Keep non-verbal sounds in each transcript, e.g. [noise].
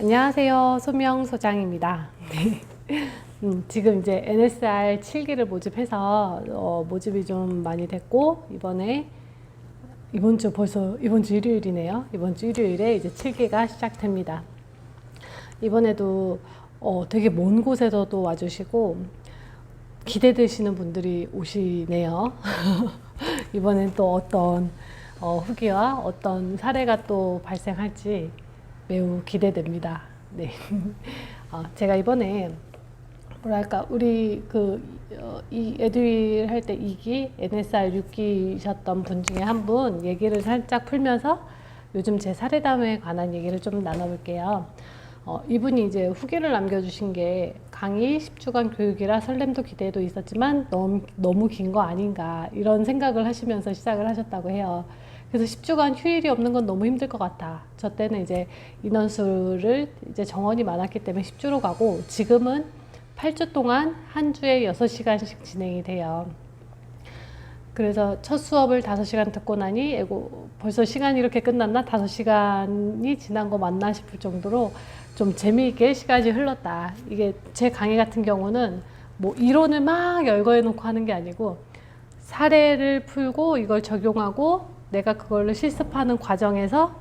안녕하세요. 소명 소장입니다. 네. [laughs] 음, 지금 이제 NSR 7기를 모집해서 어, 모집이 좀 많이 됐고 이번에 이번 주 벌써 이번 주 일요일이네요. 이번 주 일요일에 이제 7기가 시작됩니다. 이번에도 어, 되게 먼 곳에서도 와주시고 기대되시는 분들이 오시네요. [laughs] 이번엔 또 어떤 어, 후기와 어떤 사례가 또 발생할지 매우 기대됩니다. 네. [laughs] 어, 제가 이번에 뭐랄까 우리 그 이 에듀윌 할 때 2기 NSR 6기셨던 분 중에 한 분 얘기를 살짝 풀면서 요즘 제 사례담에 관한 얘기를 좀 나눠볼게요. 어, 이분이 이제 후기를 남겨주신 게 강의 10주간 교육이라 설렘도 기대도 있었지만 너무, 너무 긴 거 아닌가 이런 생각을 하시면서 시작을 하셨다고 해요. 그래서 10주간 휴일이 없는 건 너무 힘들 것 같아. 저 때는 이제 인원수를 이제 정원이 많았기 때문에 10주로 가고 지금은 8주 동안 한 주에 6시간씩 진행이 돼요. 그래서 첫 수업을 5시간 듣고 나니 에고 벌써 시간이 이렇게 끝났나? 5시간이 지난 거 맞나 싶을 정도로 좀 재미있게 시간이 흘렀다. 이게 제 강의 같은 경우는 뭐 이론을 막 열거해 놓고 하는 게 아니고 사례를 풀고 이걸 적용하고 내가 그걸로 실습하는 과정에서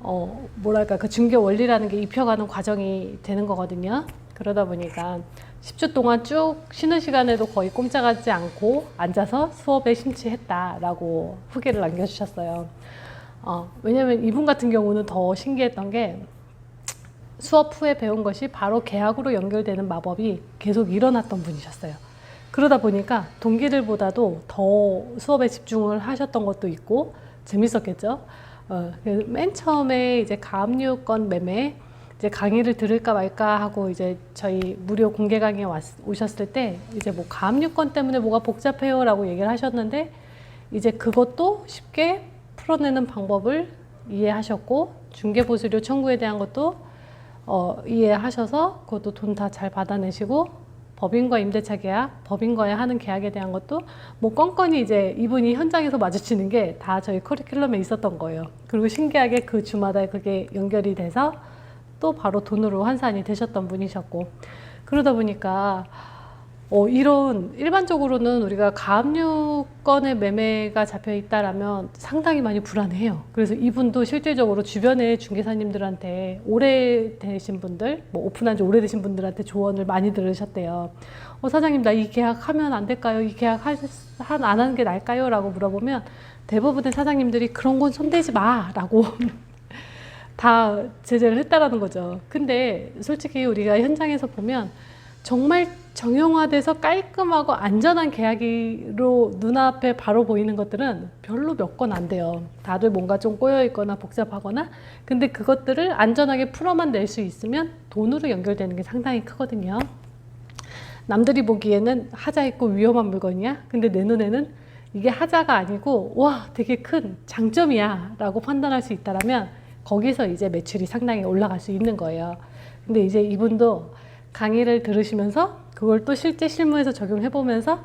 어 뭐랄까 그 중개 원리라는 게 입혀가는 과정이 되는 거거든요. 그러다 보니까 10주 동안 쭉 쉬는 시간에도 거의 꼼짝하지 않고 앉아서 수업에 심취했다라고 후기를 남겨주셨어요. 어, 왜냐면 이분 같은 경우는 더 신기했던 게 수업 후에 배운 것이 바로 계약으로 연결되는 마법이 계속 일어났던 분이셨어요. 그러다 보니까 동기들보다도 더 수업에 집중을 하셨던 것도 있고 재밌었겠죠. 어, 그래서 맨 처음에 이제 가압류권 매매 이제 강의를 들을까 말까 하고 이제 저희 무료 공개 강의에 왔, 오셨을 때 이제 뭐 가압류권 때문에 뭐가 복잡해요라고 얘기를 하셨는데 이제 그것도 쉽게 풀어내는 방법을 이해하셨고 중개보수료 청구에 대한 것도 어, 이해하셔서 그것도 돈 다 잘 받아내시고 법인과 임대차 계약, 법인과의 하는 계약에 대한 것도 뭐 건건이 이제 이분이 현장에서 마주치는 게 다 저희 커리큘럼에 있었던 거예요. 그리고 신기하게 그 주마다 그게 연결이 돼서 또 바로 돈으로 환산이 되셨던 분이셨고 그러다 보니까 어, 이런 일반적으로는 우리가 가압류권의 매매가 잡혀 있다라면 상당히 많이 불안해요. 그래서 이분도 실질적으로 주변의 중개사님들한테 오래 되신 분들, 뭐 오픈한 지 오래되신 분들한테 조언을 많이 들으셨대요. 어, 사장님 나 이 계약 하면 안 될까요? 이 계약 한안 하는 게 나을까요? 라고 물어보면 대부분의 사장님들이 그런 건 손대지 마! 라고 [laughs] 다 제재를 했다라는 거죠. 근데 솔직히 우리가 현장에서 보면 정말 정형화돼서 깔끔하고 안전한 계약으로 눈앞에 바로 보이는 것들은 별로 몇 건 안 돼요. 다들 뭔가 좀 꼬여 있거나 복잡하거나 근데 그것들을 안전하게 풀어만 낼 수 있으면 돈으로 연결되는 게 상당히 크거든요. 남들이 보기에는 하자 있고 위험한 물건이야. 근데 내 눈에는 이게 하자가 아니고 와 되게 큰 장점이야 라고 판단할 수 있다라면 거기서 이제 매출이 상당히 올라갈 수 있는 거예요. 근데 이제 이분도 강의를 들으시면서 그걸 또 실제 실무에서 적용해 보면서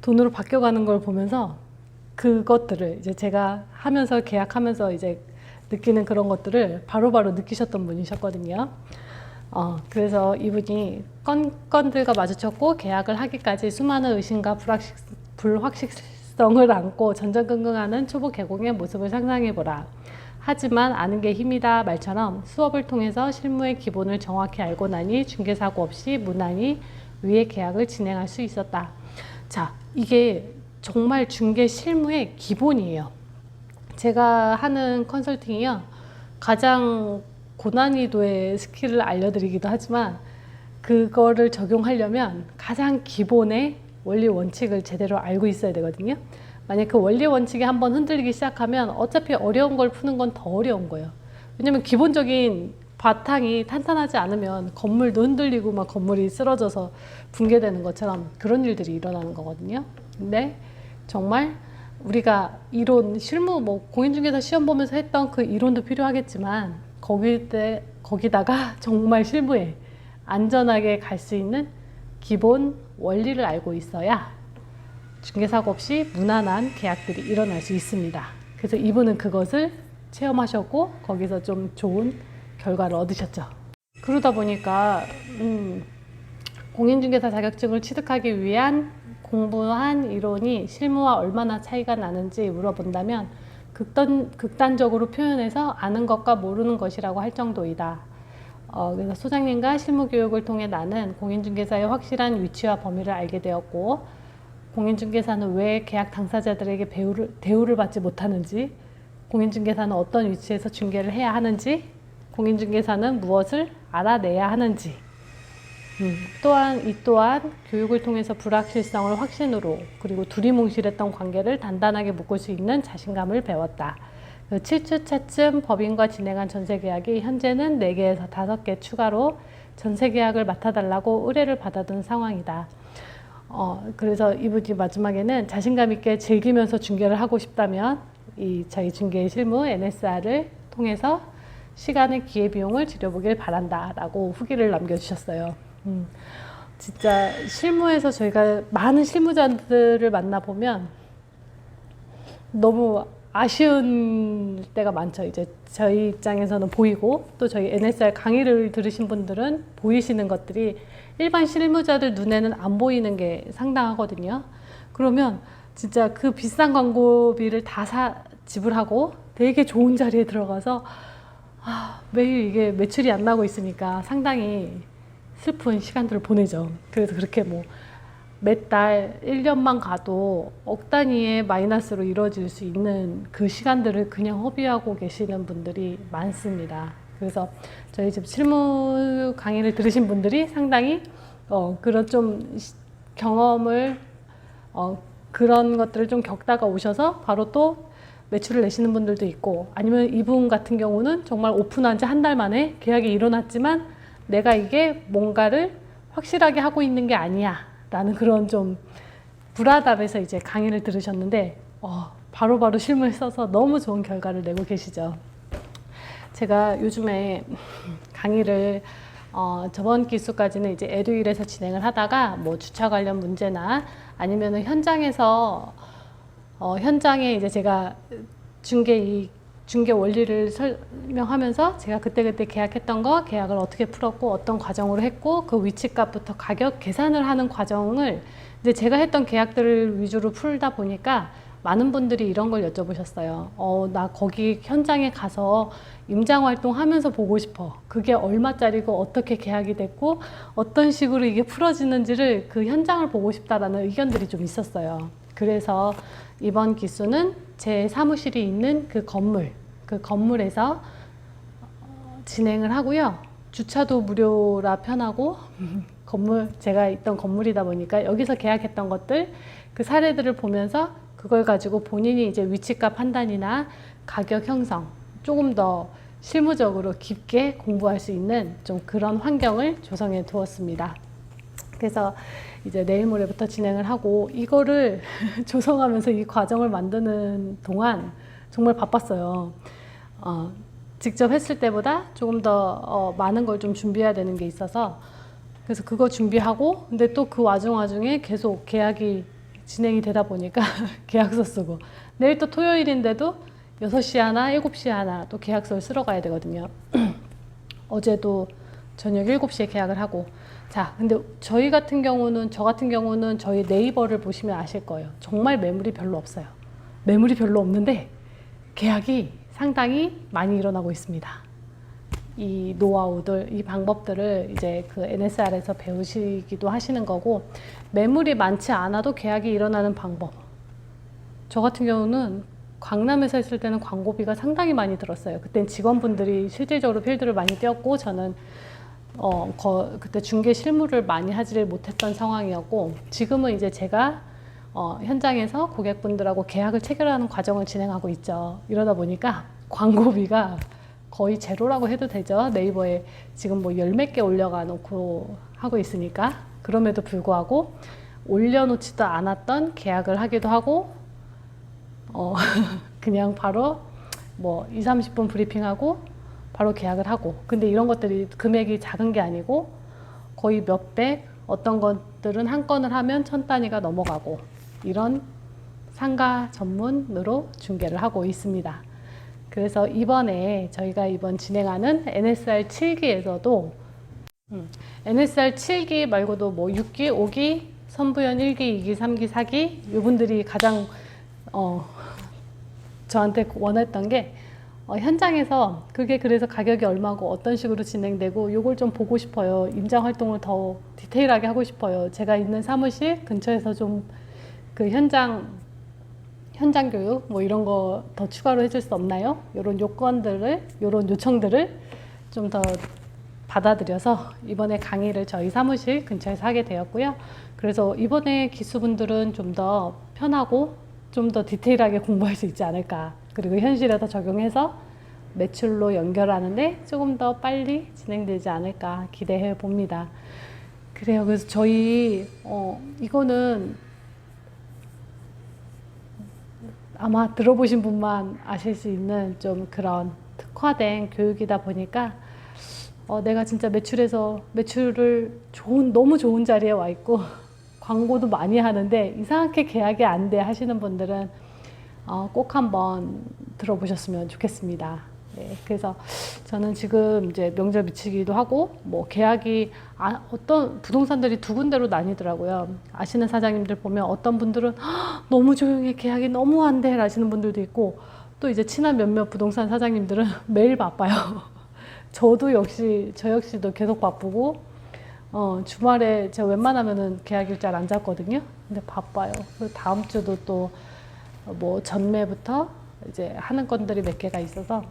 돈으로 바뀌어가는 걸 보면서 그것들을 이제 제가 하면서 계약하면서 이제 느끼는 그런 것들을 바로 바로 느끼셨던 분이셨거든요. 어, 그래서 이분이 건 건들과 마주쳤고 계약을 하기까지 수많은 의심과 불확실, 불확실성을 안고 전전긍긍하는 초보 개공의 모습을 상상해보라. 하지만 아는 게 힘이다 말처럼 수업을 통해서 실무의 기본을 정확히 알고 나니 중개사고 없이 무난히 위의 계약을 진행할 수 있었다. 자, 이게 정말 중개 실무의 기본이에요. 제가 하는 컨설팅이요. 가장 고난이도의 스킬을 알려드리기도 하지만 그거를 적용하려면 가장 기본의 원리 원칙을 제대로 알고 있어야 되거든요. 만약 그 원리 원칙이 한번 흔들리기 시작하면 어차피 어려운 걸 푸는 건 더 어려운 거예요. 왜냐면 기본적인 바탕이 탄탄하지 않으면 건물도 흔들리고 막 건물이 쓰러져서 붕괴되는 것처럼 그런 일들이 일어나는 거거든요. 근데 정말 우리가 이론 실무 뭐 공인중개사 시험 보면서 했던 그 이론도 필요하겠지만 거기 때 거기다가 [laughs] 정말 실무에 안전하게 갈 수 있는 기본 원리를 알고 있어야 중개사고 없이 무난한 계약들이 일어날 수 있습니다. 그래서 이분은 그것을 체험하셨고 거기서 좀 좋은 결과를 얻으셨죠. 그러다 보니까 음, 공인중개사 자격증을 취득하기 위한 공부한 이론이 실무와 얼마나 차이가 나는지 물어본다면 극단, 극단적으로 표현해서 아는 것과 모르는 것이라고 할 정도이다. 어, 그래서 소장님과 실무 교육을 통해 나는 공인중개사의 확실한 위치와 범위를 알게 되었고 공인중개사는 왜 계약 당사자들에게 배우를, 대우를 받지 못하는지 공인중개사는 어떤 위치에서 중개를 해야 하는지 공인중개사는 무엇을 알아내야 하는지 음, 또한 이 또한 교육을 통해서 불확실성을 확신으로 그리고 두리뭉실했던 관계를 단단하게 묶을 수 있는 자신감을 배웠다. 그 7주 차쯤 법인과 진행한 전세 계약이 현재는 4개에서 5개 추가로 전세 계약을 맡아달라고 의뢰를 받아둔 상황이다. 어, 그래서 이분이 마지막에는 자신감 있게 즐기면서 중개를 하고 싶다면 이 저희 중개 실무 NSR을 통해서 시간의 기회 비용을 줄여보길 바란다라고 후기를 남겨주셨어요. 음, 진짜 실무에서 저희가 많은 실무자들을 만나 보면 너무 아쉬운 때가 많죠. 이제 저희 입장에서는 보이고 또 저희 NSR 강의를 들으신 분들은 보이시는 것들이 일반 실무자들 눈에는 안 보이는 게 상당하거든요. 그러면 진짜 그 비싼 광고비를 다 사, 지불하고 되게 좋은 자리에 들어가서 아, 매일 이게 매출이 안 나고 있으니까 상당히 슬픈 시간들을 보내죠. 그래서 그렇게 뭐 몇 달, 1년만 가도 억 단위의 마이너스로 이루어질 수 있는 그 시간들을 그냥 허비하고 계시는 분들이 많습니다. 그래서 저희 집 실무 강의를 들으신 분들이 상당히 어, 그런 좀 시- 경험을 어, 그런 것들을 좀 겪다가 오셔서 바로 또 매출을 내시는 분들도 있고 아니면 이분 같은 경우는 정말 오픈한 지 한 달 만에 계약이 일어났지만 내가 이게 뭔가를 확실하게 하고 있는 게 아니야 라는 그런 좀 불화답에서 이제 강의를 들으셨는데 어, 바로바로 실무에 써서 너무 좋은 결과를 내고 계시죠. 제가 요즘에 강의를 어, 저번 기수까지는 이제 에듀일에서 진행을 하다가 뭐 주차 관련 문제나 아니면은 현장에서 어, 현장에 이제 제가 중개 이 중개 원리를 설명하면서 제가 그때그때 계약했던 거 계약을 어떻게 풀었고 어떤 과정으로 했고 그 위치값부터 가격 계산을 하는 과정을 이제 제가 했던 계약들을 위주로 풀다 보니까 많은 분들이 이런 걸 여쭤보셨어요. 어, 나 거기 현장에 가서 임장 활동하면서 보고 싶어. 그게 얼마짜리고 어떻게 계약이 됐고 어떤 식으로 이게 풀어지는지를 그 현장을 보고 싶다라는 의견들이 좀 있었어요. 그래서 이번 기수는 제 사무실이 있는 그 건물, 그 건물에서 어, 진행을 하고요. 주차도 무료라 편하고 [laughs] 건물 제가 있던 건물이다 보니까 여기서 계약했던 것들 그 사례들을 보면서 그걸 가지고 본인이 이제 위치값 판단이나 가격 형성 조금 더 실무적으로 깊게 공부할 수 있는 좀 그런 환경을 조성해 두었습니다. 그래서 이제 내일 모레부터 진행을 하고 이거를 [laughs] 조성하면서 이 과정을 만드는 동안 정말 바빴어요. 어, 직접 했을 때보다 조금 더 어, 많은 걸 좀 준비해야 되는 게 있어서 그래서 그거 준비하고 근데 또 그 와중 와중에 계속 계약이 진행이 되다 보니까 [laughs] 계약서 쓰고 내일 또 토요일인데도 6시 하나 7시 하나 또 계약서를 쓰러 가야 되거든요. [clears throat] 어제도 저녁 7시에 계약을 하고 자, 근데 저희 같은 경우는 저 같은 경우는 저희 네이버를 보시면 아실 거예요. 정말 매물이 별로 없어요. 매물이 별로 없는데 계약이 상당히 많이 일어나고 있습니다. 이 노하우들, 이 방법들을 이제 그 NSR에서 배우시기도 하시는 거고 매물이 많지 않아도 계약이 일어나는 방법. 저 같은 경우는 강남에서 했을 때는 광고비가 상당히 많이 들었어요. 그땐 직원분들이 실질적으로 필드를 많이 뛰었고 저는 어, 거, 그때 중개 실무를 많이 하지를 못했던 상황이었고 지금은 이제 제가 어, 현장에서 고객분들하고 계약을 체결하는 과정을 진행하고 있죠. 이러다 보니까 광고비가 거의 제로라고 해도 되죠. 네이버에 지금 뭐 열 몇 개 올려가 놓고 하고 있으니까 그럼에도 불구하고 올려놓지도 않았던 계약을 하기도 하고 어, [laughs] 그냥 바로 뭐 2, 30분 브리핑하고 바로 계약을 하고 근데 이런 것들이 금액이 작은 게 아니고 거의 몇백 어떤 것들은 한 건을 하면 천 단위가 넘어가고 이런 상가 전문으로 중개를 하고 있습니다. 그래서 이번에 저희가 이번 진행하는 NSR 7기에서도 음, NSR 7기 말고도 뭐 6기, 5기, 선부연 1기, 2기, 3기, 4기 이분들이 가장 어, 저한테 원했던 게 어, 현장에서 그게 그래서 가격이 얼마고 어떤 식으로 진행되고 이걸 좀 보고 싶어요. 임장 활동을 더 디테일하게 하고 싶어요. 제가 있는 사무실 근처에서 좀 그 현장 현장 교육 뭐 이런 거 더 추가로 해줄 수 없나요? 이런 요건들을 이런 요청들을 좀 더 받아들여서 이번에 강의를 저희 사무실 근처에서 하게 되었고요. 그래서 이번에 기수분들은 좀 더 편하고 좀 더 디테일하게 공부할 수 있지 않을까. 그리고 현실에서 적용해서 매출로 연결하는데 조금 더 빨리 진행되지 않을까 기대해 봅니다. 그래요. 그래서 저희 어 이거는 아마 들어보신 분만 아실 수 있는 좀 그런 특화된 교육이다 보니까 어, 내가 진짜 매출에서 매출을 좋은 너무 좋은 자리에 와 있고 [laughs] 광고도 많이 하는데 이상하게 계약이 안 돼 하시는 분들은 어, 꼭 한번 들어보셨으면 좋겠습니다. 네, 그래서 저는 지금 이제 명절 미치기도 하고 뭐 계약이 아, 어떤 부동산들이 두 군데로 나뉘더라고요. 아시는 사장님들 보면 어떤 분들은 "헉, 너무 조용해 계약이 너무 안돼 하시는 분들도 있고 또 이제 친한 몇몇 부동산 사장님들은 [laughs] 매일 바빠요. [laughs] 저도 역시 저 역시도 계속 바쁘고 어, 주말에 제가 웬만하면은 계약 일자를 안 잡거든요. 근데 바빠요. 그리고 다음 주도 또 뭐 전매부터 이제 하는 건들이 몇 개가 있어서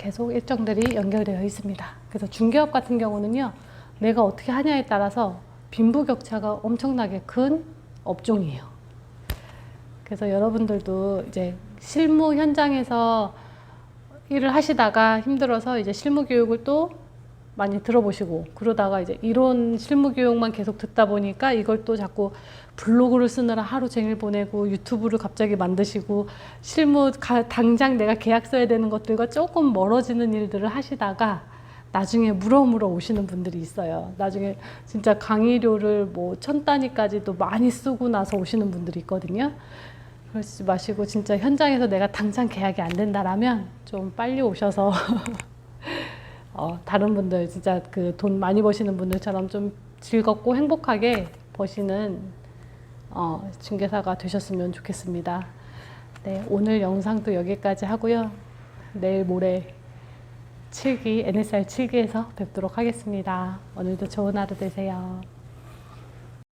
계속 일정들이 연결되어 있습니다. 그래서 중개업 같은 경우는요, 내가 어떻게 하냐에 따라서 빈부격차가 엄청나게 큰 업종이에요. 그래서 여러분들도 이제 실무 현장에서 일을 하시다가 힘들어서 이제 실무 교육을 또 많이 들어보시고 그러다가 이제 이론 실무 교육만 계속 듣다 보니까 이걸 또 자꾸 블로그를 쓰느라 하루 종일 보내고 유튜브를 갑자기 만드시고 실무 가, 당장 내가 계약 써야 되는 것들과 조금 멀어지는 일들을 하시다가 나중에 물어 물어 오시는 분들이 있어요. 나중에 진짜 강의료를 뭐 천 단위까지도 많이 쓰고 나서 오시는 분들이 있거든요. 그러지 마시고 진짜 현장에서 내가 당장 계약이 안 된다라면 좀 빨리 오셔서 [laughs] 어, 다른 분들 진짜 그 돈 많이 버시는 분들처럼 좀 즐겁고 행복하게 버시는 어, 중개사가 되셨으면 좋겠습니다. 네, 오늘 영상도 여기까지 하고요. 내일 모레 7기, NSR 7기에서 뵙도록 하겠습니다. 오늘도 좋은 하루 되세요.